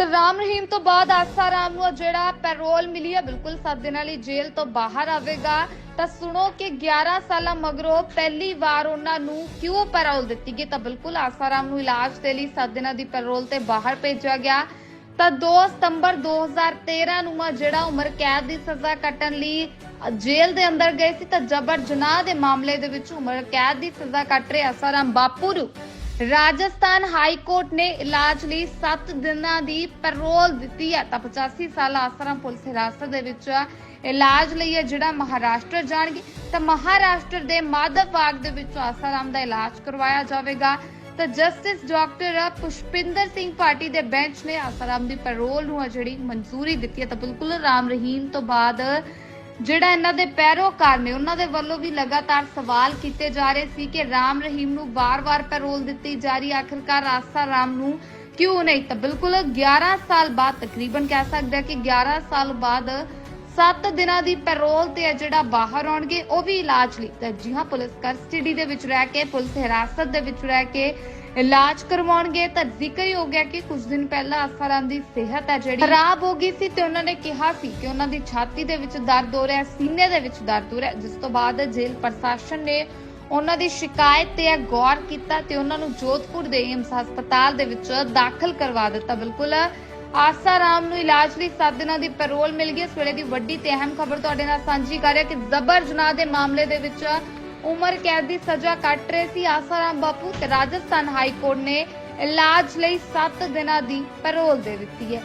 ਤਾਂ ਰਾਮ ਰਹੀਮ ਤੋਂ ਬਾਅਦ ਆਸਾ ਰਾਮ ਨੂੰ ਜਿਹੜਾ ਪੈਰੋਲ ਮਿਲੀ ਹੈ ਬਿਲਕੁਲ 7 ਦਿਨਾਂ ਲਈ ਜੇਲ੍ਹ ਤੋਂ ਬਾਹਰ ਆਵੇਗਾ। ਤਾਂ ਸੁਣੋ ਕਿ 11 ਸਾਲਾਂ ਮਗਰੋਂ ਪਹਿਲੀ ਵਾਰ ਉਹਨਾਂ ਨੂੰ ਕਿਉਂ ਪੈਰੋਲ ਦਿੱਤੀ ਗਈ ਤਾਂ ਬਿਲਕੁਲ ਆਸਾ ਰਾਮ ਨੂੰ ਇਲਾਜ ਦੇ ਲਈ 7 ਦਿਨਾਂ ਦੀ ਪੈਰੋਲ ਤੇ ਬਾਹਰ ਭੇਜਿਆ ਗਿਆ। ਤਾਂ 2 ਸਤੰਬਰ 2013 ਨੂੰ ਆ ਜਿਹੜਾ ਉਮਰ ਕੈਦ ਦੀ ਸਜ਼ਾ ਕੱਟਣ ਲਈ ਅ, ਜੇਲ੍ਹ ਦੇ ਅੰਦਰ ਗਏ ਸੀ ਤਾਂ ਜਬਰ ਜਨਾਹ ਦੇ ਮਾਮਲੇ ਦੇ ਵਿੱਚ ਉਮਰ ਕੈਦ ਦੀ ਸਜ਼ਾ ਕੱਟ ਰਹੇ ਆਸਾ ਬਾਪੂ ਨੂੰ। ਰਾਜਸਥਾਨ ਹਾਈ ਕੋਰਟ ਨੇ ਇਲਾਜ ਲਈ 7 ਦਿਨਾਂ ਦੀ ਪੈਰੋਲ ਦਿੱਤੀ ਹੈ। ਤਾਂ 85 ਸਾਲਾ ਆਸਰਾ ਪੁਲਿਸ ਹਿਰਾਸਤ ਦੇ ਵਿੱਚ ਇਲਾਜ ਲਈ ਹੈ ਜਿਹੜਾ ਮਹਾਰਾਸ਼ਟਰ ਜਾਣਗੇ, ਤਾਂ ਮਹਾਰਾਸ਼ਟਰ ਦੇ ਮਾਧਵ ਬਾਗ ਦੇ ਵਿੱਚ ਆਸਾਰਾਮ ਦਾ ਇਲਾਜ ਕਰਵਾਇਆ ਜਾਵੇਗਾ। ਤਾਂ justice doctor Pushpinder Singh party ਦੇ ਬੈਂਚ ਨੇ ਆਸਾਰਾਮ ਦੀ ਪੈਰੋਲ ਨੂੰ ਆ ਜਿਹੜੀ ਮਨਜ਼ੂਰੀ ਦਿੱਤੀ ਹੈ, ਤਾਂ ਬਿਲਕੁਲ ਰਾਮ ਰਹੀਮ ਤੋਂ ਬਾਅਦ ਜਿਹੜਾ ਇਹਨਾਂ ਦੇ ਪੈਰੋਕਾਰ ਨੇ, ਉਹਨਾਂ ਦੇ ਵੱਲੋਂ ਵੀ ਲਗਾਤਾਰ ਸਵਾਲ ਕੀਤੇ ਜਾ ਰਹੇ ਸੀ ਕਿ ਰਾਮ ਰਹੀਮ ਨੂੰ ਬਾਰ-ਬਾਰ ਪੈਰੋਲ ਦਿੱਤੀ ਜਾ ਰਹੀ ਆਖਿਰਕਾਰ ਆਸਾ ਰਾਮ ਨੂੰ ਕਿਉਂ ਨਹੀਂ? ਤਾਂ ਬਿਲਕੁਲ 11 ਸਾਲ ਬਾਅਦ, ਤਕਰੀਬਨ ਕਹਿ ਸਕਦੇ ਹਾਂ ਕਿ 11 ਸਾਲ ਬਾਅਦ 7 ਦਿਨਾਂ ਦੀ ਪੈਰੋਲ ਤੇ ਜਿਹੜਾ ਬਾਹਰ ਆਉਣਗੇ, ਉਹ ਵੀ ਇਲਾਜ ਲਈ। ਤਾਂ ਜੀ ਹਾਂ, ਪੁਲਿਸ ਕਸਟਡੀ ਦੇ ਵਿੱਚ ਰਹਿ ਕੇ, ਪੁਲਿਸ ਹਿਰਾਸਤ ਦੇ ਵਿੱਚ ਰਹਿ ਕੇ ਇਲਾਜ ਕਰਵਾਉਣਗੇ ਤਾਂ ਜ਼ਿਕਰ ਹੀ ਕਿ ਕੁਝ ਦਿਨ ਪਹਿਲਾਂ ਆਸਫਰਾਂ ਦੀ ਸਿਹਤ ਹੈ ਜਿਹੜੀ ਖਰਾਬ ਹੋ ਗਈ ਸੀ ਤੇ ਉਹਨਾਂ ਨੇ ਕਿਹਾ ਸੀ ਕਿ ਉਹਨਾਂ ਦੀ ਛਾਤੀ ਦੇ ਵਿੱਚ ਦਰਦ ਹੋ ਰਿਹਾ, ਸੀਨੇ ਦੇ ਵਿੱਚ ਦਰਦ ਹੋ ਰਿਹਾ, ਜਿਸ ਤੋਂ ਬਾਅਦ ਜੇਲ੍ਹ ਪ੍ਰਸ਼ਾਸਨ ਨੇ ਉਹਨਾਂ ਦੀ ਸ਼ਿਕਾਇਤ ਤੇ ਗੌਰ ਕੀਤਾ ਤੇ ਉਹਨਾਂ ਨੂੰ ਜੋਧਪੁਰ ਦੇ ਏਮਸ ਹਸਪਤਾਲ ਦੇ ਵਿੱਚ ਦਾਖਲ ਕਰਵਾ ਦਿੱਤਾ। ਬਿਲਕੁਲ ਆਸਾਰਾਮ ਨੂੰ ਇਲਾਜ ਲਈ 7 ਦਿਨਾਂ ਦੀ ਪੈਰੋਲ ਮਿਲ ਗਈ। ਇਸ ਵੇਲੇ ਦੀ ਵੱਡੀ ਤੇ ਅਹਿਮ ਖਬਰ ਤੁਹਾਡੇ ਨਾਲ ਸਾਂਝੀ ਕਰ ਰਿਹਾ ਕਿ ਜ਼ਬਰ ਜਨਾਹ ਦੇ ਮਾਮਲੇ ਦੇ ਵਿੱਚ ਉਮਰ ਕੈਦ ਦੀ ਸਜ਼ਾ ਕੱਟ ਰਹੇ ਸੀ। ਆਸਾਰਾਮ ਬਾਪੂ ਤੇ ਰਾਜਸਥਾਨ ਹਾਈ ਕੋਰਟ ਨੇ ਇਲਾਜ ਲਈ 7 ਦਿਨਾਂ ਦੀ ਪੈਰੋਲ ਦੇ ਦਿੱਤੀ ਹੈ।